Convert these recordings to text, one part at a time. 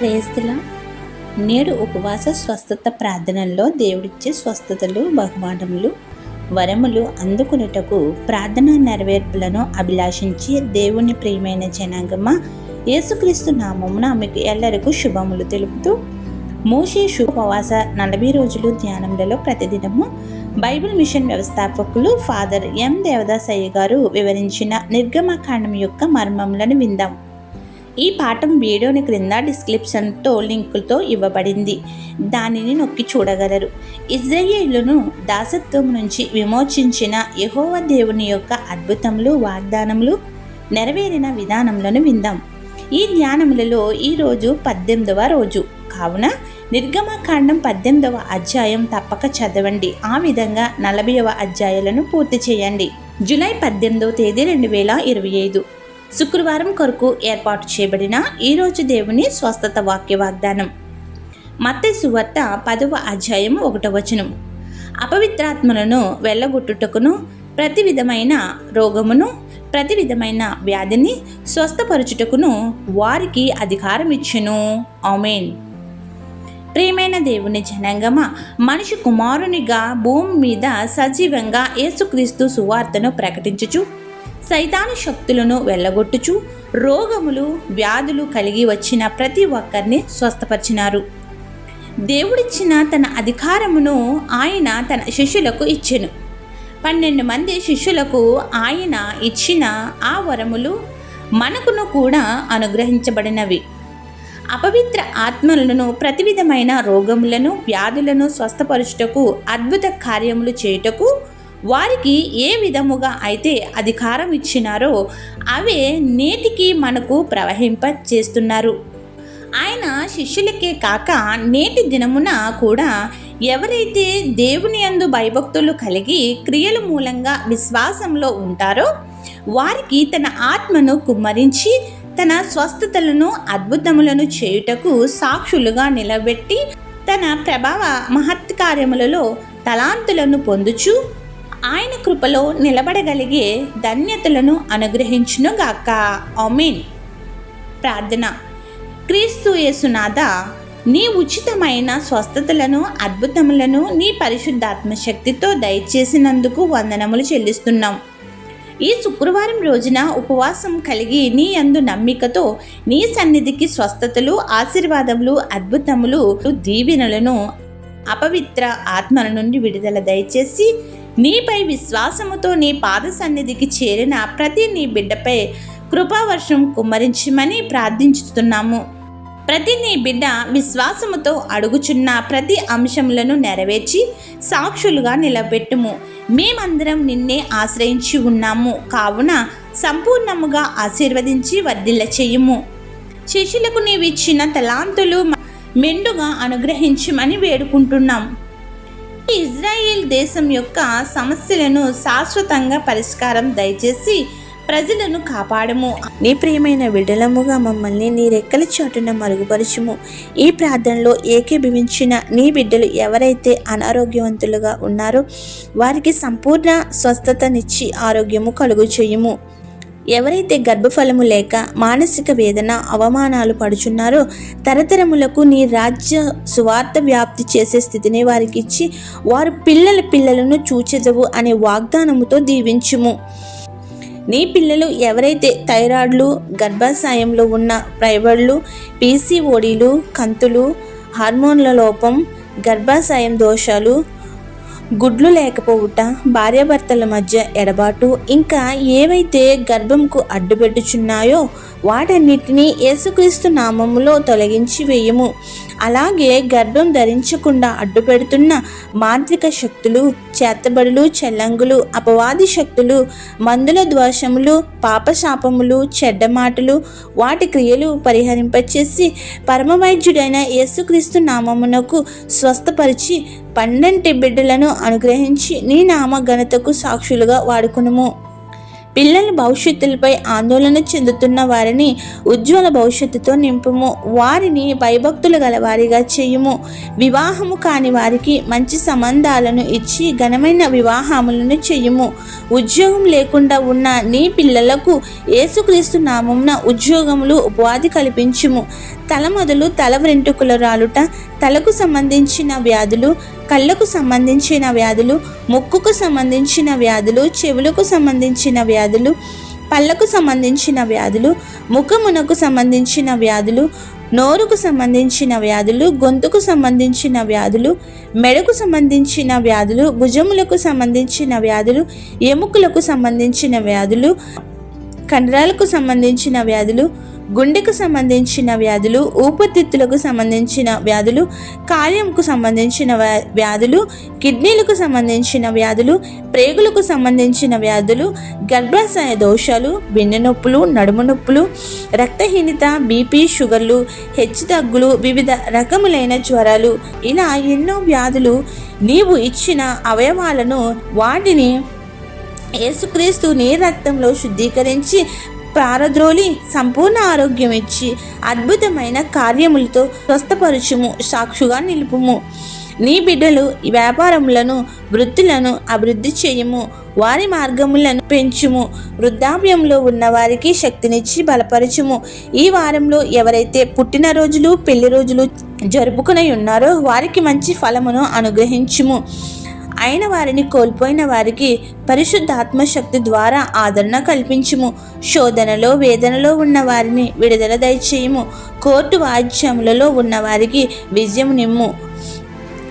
ప్రేస్తుల నేడు ఉపవాస స్వస్థత ప్రార్థనల్లో దేవుడిచ్చే స్వస్థతలు బహుమానములు వరములు అందుకునేటకు ప్రార్థన నెరవేర్పులను అభిలాషించి దేవుని ప్రియమైన జనాంగమ యేసుక్రీస్తు నామమున మీకు ఎల్లరికూ శుభములు తెలుపుతూ మోషే ఉపవాస నలభై రోజులు ధ్యానములలో ప్రతిదినము బైబిల్ మిషన్ వ్యవస్థాపకులు ఫాదర్ ఎం దేవదాసయ్య గారు వివరించిన నిర్గమకాండం యొక్క మర్మములను విందాం. ఈ పాఠం వీడియోని క్రింద డిస్క్రిప్షన్తో లింకులతో ఇవ్వబడింది. దానిని నొక్కి చూడగలరు. ఇజ్రాయేలును దాసత్వం నుంచి విమోచించిన యహోవ దేవుని యొక్క అద్భుతములు వాగ్దానములు నెరవేరిన విధానములను విందాం. ఈ ధ్యానములలో ఈరోజు పద్దెనిమిదవ రోజు. కావున నిర్గమకాండం పద్దెనిమిదవ అధ్యాయం తప్పక చదవండి. ఆ విధంగా నలభైవ అధ్యాయాలను పూర్తి చేయండి. జూలై పద్దెనిమిదవ తేదీ రెండు వేల ఇరవై ఐదు. శుక్రవారం కొరకు ఏర్పాటు చేయబడిన ఈరోజు దేవుని స్వస్థత వాక్య వాగ్దానం. మత్తే సువార్త పదవ అధ్యాయం ఒకటవ వచనం. అపవిత్రాత్మలను వెళ్ళగొట్టుటకును ప్రతి విధమైన రోగమును ప్రతి విధమైన వ్యాధిని స్వస్థపరచుటకును వారికి అధికారం ఇచ్చెను. ఆమెన్. ప్రియమైన దేవుని జనాంగమ మనిషి కుమారునిగా భూమి మీద సజీవంగా యేసుక్రీస్తు సువార్తను ప్రకటించుచు సైతాను శక్తులను వెళ్ళగొట్టుచు రోగములు వ్యాధులు కలిగి వచ్చిన ప్రతి ఒక్కరిని స్వస్థపరిచినారు. దేవుడిచ్చిన తన అధికారమును ఆయన తన శిష్యులకు ఇచ్చెను. పన్నెండు మంది శిష్యులకు ఆయన ఇచ్చిన ఆ వరములు మనకును కూడా అనుగ్రహించబడినవి. అపవిత్ర ఆత్మలను ప్రతి విధమైన రోగములను వ్యాధులను స్వస్థపరుచుటకు అద్భుత కార్యములు చేయుటకు వారికి ఏ విధముగా అయితే అధికారం ఇచ్చినారో అవే నేటికి మనకు ప్రవహింప చేస్తున్నారు. ఆయన శిష్యులకే కాక నేటి దినమున కూడా ఎవరైతే దేవుని యందు భయభక్తులు కలిగి క్రియల మూలంగా విశ్వాసంలో ఉంటారో వారికి తన ఆత్మను కుమ్మరించి తన స్వస్థతలను అద్భుతములను చేయుటకు సాక్షులుగా నిలబెట్టి తన ప్రభావ మహత్ కార్యములలో తలాంతులను పొందుచు ఆయన కృపలో నిలబడగలిగే ధన్యతలను అనుగ్రహించునుగాక. ఆమెన్. ప్రార్థన. క్రీస్తు యేసునాథ నీ ఉచితమైన స్వస్థతలను అద్భుతములను నీ పరిశుద్ధాత్మ శక్తితో దయచేసినందుకు వందనములు చెల్లిస్తున్నాం. ఈ శుక్రవారం రోజున ఉపవాసం కలిగి నీ అందు నమ్మికతో నీ సన్నిధికి స్వస్థతలు ఆశీర్వాదములు అద్భుతములు దీవెనలను అపవిత్ర ఆత్మల నుండి విడుదల దయచేసి నీపై విశ్వాసముతో నీ పాద సన్నిధికి చేరిన ప్రతి నీ బిడ్డపై కృపావర్షం కుమ్మరించమని ప్రార్థించుతున్నాము. ప్రతి నీ బిడ్డ విశ్వాసముతో అడుగుచున్న ప్రతి అంశములను నెరవేర్చి సాక్షులుగా నిలబెట్టుము. మేమందరం నిన్నే ఆశ్రయించి ఉన్నాము. కావున సంపూర్ణముగా ఆశీర్వదించి వర్ధిల్ల చేయుము. శిష్యులకు నీవిచ్చిన తలాంతులు మెండుగా అనుగ్రహించమని వేడుకుంటున్నాం. ఇజ్రాయిల్ దేశం యొక్క సమస్యలను శాశ్వతంగా పరిష్కారం దయచేసి ప్రజలను కాపాడము. నీ ప్రియమైన విడలముగా మమ్మల్ని నీ రెక్కల చాటున మరుగుపరచుము. ఈ ప్రార్థనలో ఏకీభవించిన నీ బిడ్డలు ఎవరైతే అనారోగ్యవంతులుగా ఉన్నారో వారికి సంపూర్ణ స్వస్థతనిచ్చి ఆరోగ్యము కలుగు చేయము ఎవరైతే గర్భఫలము లేక మానసిక వేదన అవమానాలు పడుచున్నారో తరతరములకు నీ రాజ్య సువార్త వ్యాప్తి చేసే స్థితిని వారికి ఇచ్చి వారు పిల్లల పిల్లలను చూచెదవు అనే వాగ్దానముతో దీవించుము. నీ పిల్లలు ఎవరైతే థైరాయిడ్లు గర్భాశయంలో ఉన్న ప్రైవర్లు పీసీఓడీలు కంతులు హార్మోన్ల లోపం గర్భాశయం దోషాలు గుడ్లు లేకపోవుట భార్యాభర్తల మధ్య ఎడబాటు ఇంకా ఏవైతే గర్భంకు అడ్డుపెట్టుచున్నాయో వాటన్నిటినీ యేసుక్రీస్తు నామములో తొలగించి వేయము. అలాగే గర్భం ధరించకుండా అడ్డుపెడుతున్న మాంత్రిక శక్తులు చేతబడులు చెల్లంగులు అపవాది శక్తులు మందుల ద్వేషములు పాపశాపములు చెడ్డ మాటలు వాటి క్రియలు పరిహరింపచేసి పరమవైద్యుడైన యేసుక్రీస్తు నామమునకు స్వస్థపరిచి పన్నెంటి బిడ్డలను అనుగ్రహించి నీ నామ ఘనతకు సాక్షులుగా వాడుకునుము. పిల్లల భవిష్యత్తులపై ఆందోళన చెందుతున్న వారిని ఉజ్వల భవిష్యత్తుతో నింపుము. వారిని భయభక్తులు గల వారిగా చేయుము. వివాహము కాని వారికి మంచి సంబంధాలను ఇచ్చి ఘనమైన వివాహములను చేయుము. ఉద్యోగం లేకుండా ఉన్న నీ పిల్లలకు యేసుక్రీస్తు నామమున ఉద్యోగములు ఉపాధి కల్పించుము. తల మొదలు తల వెంట్రుకల రాలుట తలకు సంబంధించిన వ్యాధులు కళ్ళకు సంబంధించిన వ్యాధులు ముక్కుకు సంబంధించిన వ్యాధులు చెవులకు సంబంధించిన వ్యాధులు పళ్ళకు సంబంధించిన వ్యాధులు ముఖమునకు సంబంధించిన వ్యాధులు నోరుకు సంబంధించిన వ్యాధులు గొంతుకు సంబంధించిన వ్యాధులు మెడకు సంబంధించిన వ్యాధులు భుజములకు సంబంధించిన వ్యాధులు ఎముకలకు సంబంధించిన వ్యాధులు కండరాలకు సంబంధించిన వ్యాధులు గుండెకు సంబంధించిన వ్యాధులు ఊపిరితిత్తులకు సంబంధించిన వ్యాధులు కాల్యంకు సంబంధించిన వ్యా- వ్యాధులు కిడ్నీలకు సంబంధించిన వ్యాధులు ప్రేగులకు సంబంధించిన వ్యాధులు గర్భాశయ దోషాలు వెన్నె నొప్పులు నడుము నొప్పులు రక్తహీనత బీపీ షుగర్లు హెచ్చుతగ్గులు వివిధ రకములైన జ్వరాలు. ఇలా ఎన్నో వ్యాధులు నీవు ఇచ్చిన అవయవాలను వాటిని యేసుక్రీస్తు నీ రక్తంలో శుద్ధీకరించి పారద్రోలి సంపూర్ణ ఆరోగ్యం ఇచ్చి అద్భుతమైన కార్యములతో స్వస్థపరచుము సాక్షుగా నిలుపుము. నీ బిడ్డలు ఈ వ్యాపారములను వృత్తులను అభివృద్ధి చేయుము. వారి మార్గములను పెంచుము. వృద్ధాప్యంలో ఉన్న వారికి శక్తినిచ్చి బలపరచుము. ఈ వారంలో ఎవరైతే పుట్టినరోజులు పెళ్ళి రోజులు జరుపుకుని ఉన్నారో వారికి మంచి ఫలమును అనుగ్రహించుము. అయిన వారిని కోల్పోయిన వారికి పరిశుద్ధాత్మ శక్తి ద్వారా ఆదరణ కల్పించుము. శోధనలో వేదనలో ఉన్న వారిని విడుదల దయచేయము. కోర్టు వాద్యములలో ఉన్న వారికి విజయం నిమ్ము.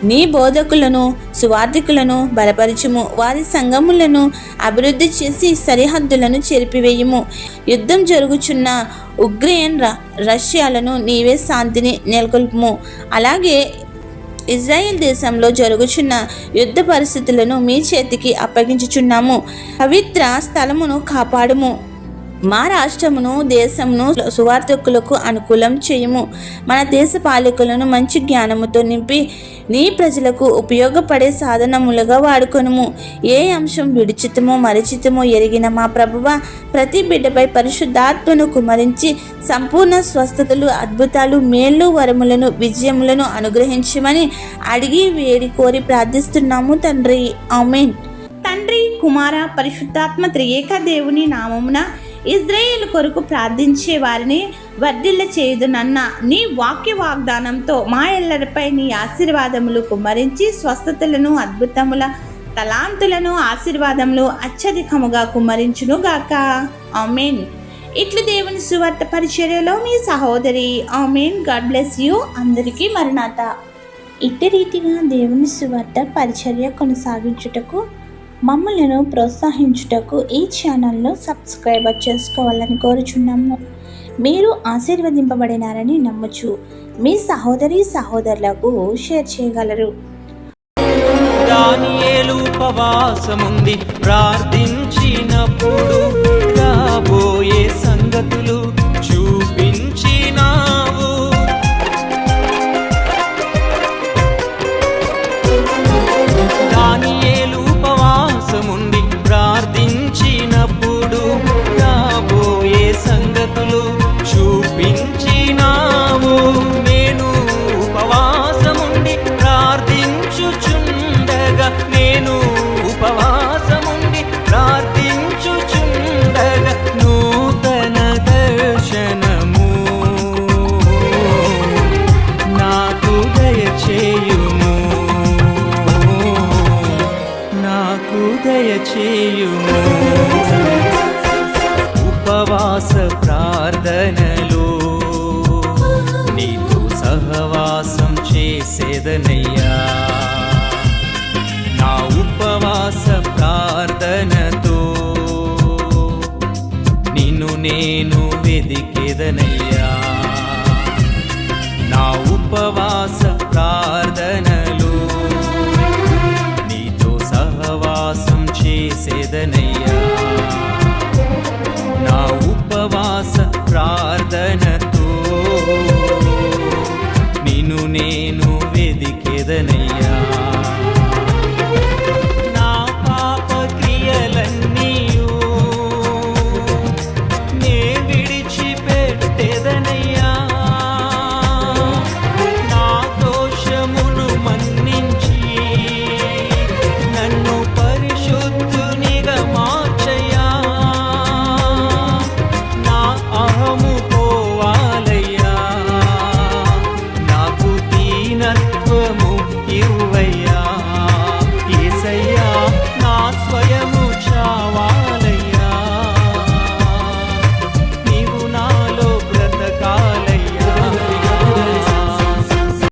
నీ బోధకులను సువార్థికులను బలపరచుము. వారి సంఘములను అభివృద్ధి చేసి సరిహద్దులను చెరిపివేయము. యుద్ధం జరుగుచున్న ఉక్రెయిన్ ర రష్యాలను నీవే శాంతిని నెలకొల్పుము. అలాగే ఇజ్రాయెల్ దేశంలో జరుగుచున్న యుద్ధ పరిస్థితులను మీ చేతికి అప్పగించుచున్నాము. పవిత్ర స్థలమును కాపాడుము. మా రాష్ట్రమును దేశమును సువార్థకులకు అనుకూలం చేయము. మన దేశ పాలకులను మంచి జ్ఞానముతో నింపి నీ ప్రజలకు ఉపయోగపడే సాధనములుగా వాడుకొనుము. ఏ అంశం విడిచితమో మరిచితమో ఎరిగిన మా ప్రభువ ప్రతి బిడ్డపై పరిశుద్ధాత్మను కుమరించి సంపూర్ణ స్వస్థతలు అద్భుతాలు మేళ్ళు వరములను విజయములను అనుగ్రహించమని అడిగి వేడి కోరి ప్రార్థిస్తున్నాము తండ్రి. ఆమెన్. తండ్రి కుమార పరిశుద్ధాత్మ త్రియేక దేవుని నామమున ఇజ్రాయేల్ కొరకు ప్రార్థించే వారిని వర్ధిల్ల చేయుదునన్న నీ వాక్య వాగ్దానంతో మా ఎల్లరిపై నీ ఆశీర్వాదములు కుమ్మరించి స్వస్థతలను అద్భుతముల తలాంతులను ఆశీర్వాదములు అత్యధికముగా కుమ్మరించును గాక. ఆమెన్. ఇట్లు దేవుని సువార్త పరిచర్యలో మీ సహోదరి ఆమెన్. గాడ్ బ్లెస్ యూ అందరికీ మరణాత. ఇట్టి రీతిగా దేవుని సువార్త పరిచర్య కొనసాగించుటకు మమ్మలను ప్రోత్సహించుటకు ఈ ఛానల్ను సబ్స్క్రైబర్ చేసుకోవాలని కోరుచున్నాము. మీరు ఆశీర్వదింపబడినారని నమ్మచ్చు మీ సహోదరి సహోదరులకు షేర్ చేయగలరు. దానియేలు ఉపవాసముంది ప్రార్థించినప్పుడు రాబోయే సంగతులు చేసేదనయ్యా నా ఉపవాస ప్రార్థనతో నిన్ను నేను వెదికేదనయ్యా